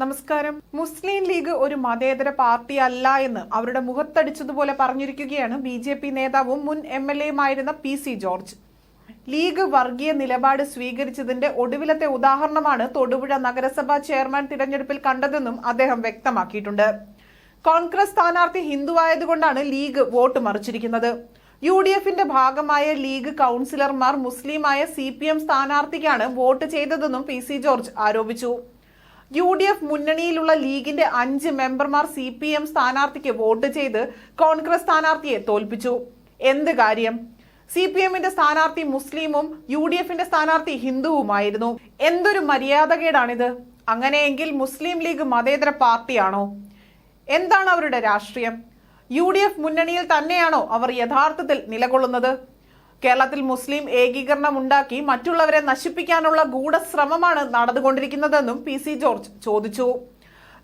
നമസ്കാരം. മുസ്ലിം ലീഗ് ഒരു മതേതര പാർട്ടി അല്ല എന്ന് അവരുടെ മുഖത്തടിച്ചതുപോലെ പറഞ്ഞിരിക്കുകയാണ് ബി ജെ പി നേതാവും മുൻ എം എൽ എയുമായിരുന്ന പി സി ജോർജ്. ലീഗ് വർഗീയ നിലപാട് സ്വീകരിച്ചതിന്റെ ഒടുവിലത്തെ ഉദാഹരണമാണ് തൊടുപുഴ നഗരസഭാ ചെയർമാൻ തിരഞ്ഞെടുപ്പിൽ കണ്ടതെന്നും അദ്ദേഹം വ്യക്തമാക്കിയിട്ടുണ്ട്. കോൺഗ്രസ് സ്ഥാനാർത്ഥി ഹിന്ദുവായതുകൊണ്ടാണ് ലീഗ് വോട്ട് മറിച്ചിരിക്കുന്നത്. യു ഡി എഫിന്റെ ഭാഗമായ ലീഗ് കൗൺസിലർമാർ മുസ്ലിമായ സി പി എം സ്ഥാനാർത്ഥിക്കാണ് വോട്ട് ചെയ്തതെന്നും പി സി ജോർജ് ആരോപിച്ചു. യു ഡി എഫ് മുന്നണിയിലുള്ള ലീഗിന്റെ അഞ്ച് മെമ്പർമാർ സി പി എം സ്ഥാനാർത്ഥിക്ക് വോട്ട് ചെയ്ത് കോൺഗ്രസ് സ്ഥാനാർത്ഥിയെ തോൽപ്പിച്ചു. എന്ത് കാര്യം? സി പി എമ്മിന്റെ സ്ഥാനാർത്ഥി മുസ്ലിമും യു ഡി എഫിന്റെ സ്ഥാനാർത്ഥി ഹിന്ദുവുമായിരുന്നു. എന്തൊരു മര്യാദകേടാണിത്? അങ്ങനെയെങ്കിൽ മുസ്ലിം ലീഗ് മതേതര പാർട്ടിയാണോ? എന്താണ് അവരുടെ രാഷ്ട്രീയം? യു ഡി എഫ് മുന്നണിയിൽ തന്നെയാണോ അവർ യഥാർത്ഥത്തിൽ നിലകൊള്ളുന്നത്? കേരളത്തിൽ മുസ്ലിം ഏകീകരണം ഉണ്ടാക്കി മറ്റുള്ളവരെ നശിപ്പിക്കാനുള്ള ഗൂഢശ്രമമാണ് നടന്നുകൊണ്ടിരിക്കുന്നതെന്നും പി സി ജോർജ് ചോദിച്ചു.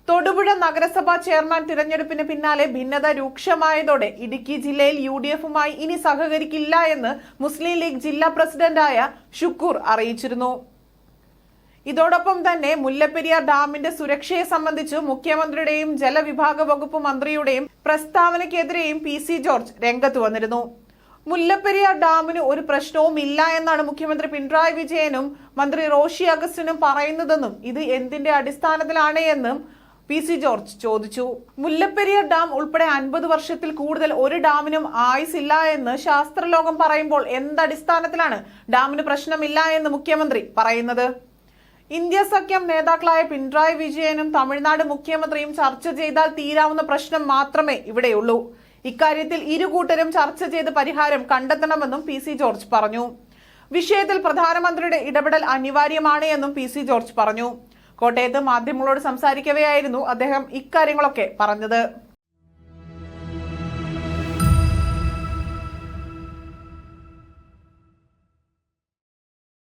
തൊടുപുഴ നഗരസഭാ ചെയർമാൻ തിരഞ്ഞെടുപ്പിന് പിന്നാലെ ഭിന്നത രൂക്ഷമായതോടെ ഇടുക്കി ജില്ലയിൽ യു ഡി എഫുമായി ഇനി സഹകരിക്കില്ല എന്ന് മുസ്ലിം ലീഗ് ജില്ലാ പ്രസിഡന്റായ ഷുക്കൂർ അറിയിച്ചിരുന്നു. ഇതോടൊപ്പം തന്നെ മുല്ലപ്പെരിയാർ ഡാമിന്റെ സുരക്ഷയെ സംബന്ധിച്ച് മുഖ്യമന്ത്രിയുടെയും ജലവിഭാഗ വകുപ്പ് മന്ത്രിയുടെയും പ്രസ്താവനയ്ക്കെതിരെയും പി സി ജോർജ് രംഗത്ത് വന്നിരുന്നു. മുല്ലപ്പെരിയാർ ഡാമിന് ഒരു പ്രശ്നവും ഇല്ല എന്നാണ് മുഖ്യമന്ത്രി പിണറായി വിജയനും മന്ത്രി റോഷി അഗസ്റ്റിനും പറയുന്നതെന്നും ഇത് എന്തിന്റെ അടിസ്ഥാനത്തിലാണ് എന്നും പി സി ജോർജ് ചോദിച്ചു. മുല്ലപ്പെരിയാർ ഡാം ഉൾപ്പെടെ അൻപത് വർഷത്തിൽ കൂടുതൽ ഒരു ഡാമിനും ആയുസില്ല എന്ന് ശാസ്ത്രലോകം പറയുമ്പോൾ എന്തടിസ്ഥാനത്തിലാണ് ഡാമിന് പ്രശ്നമില്ല എന്ന് മുഖ്യമന്ത്രി പറയുന്നത്? ഇന്ത്യ സഖ്യം നേതാക്കളായ പിണറായി വിജയനും തമിഴ്നാട് മുഖ്യമന്ത്രിയും ചർച്ച ചെയ്താൽ തീരാവുന്ന പ്രശ്നം മാത്രമേ ഇവിടെയുള്ളൂ. ഇക്കാര്യത്തിൽ ഇരുകൂട്ടരും ചർച്ച ചെയ്ത് പരിഹാരം കണ്ടെത്തണമെന്നും പി സി ജോർജ് പറഞ്ഞു. വിഷയത്തിൽ പ്രധാനമന്ത്രിയുടെ ഇടപെടൽ അനിവാര്യമാണ് എന്നും പി സി ജോർജ് പറഞ്ഞു. കോട്ടയത്ത് മാധ്യമങ്ങളോട് സംസാരിക്കവെയായിരുന്നു അദ്ദേഹം ഇക്കാര്യങ്ങളൊക്കെ പറഞ്ഞത്.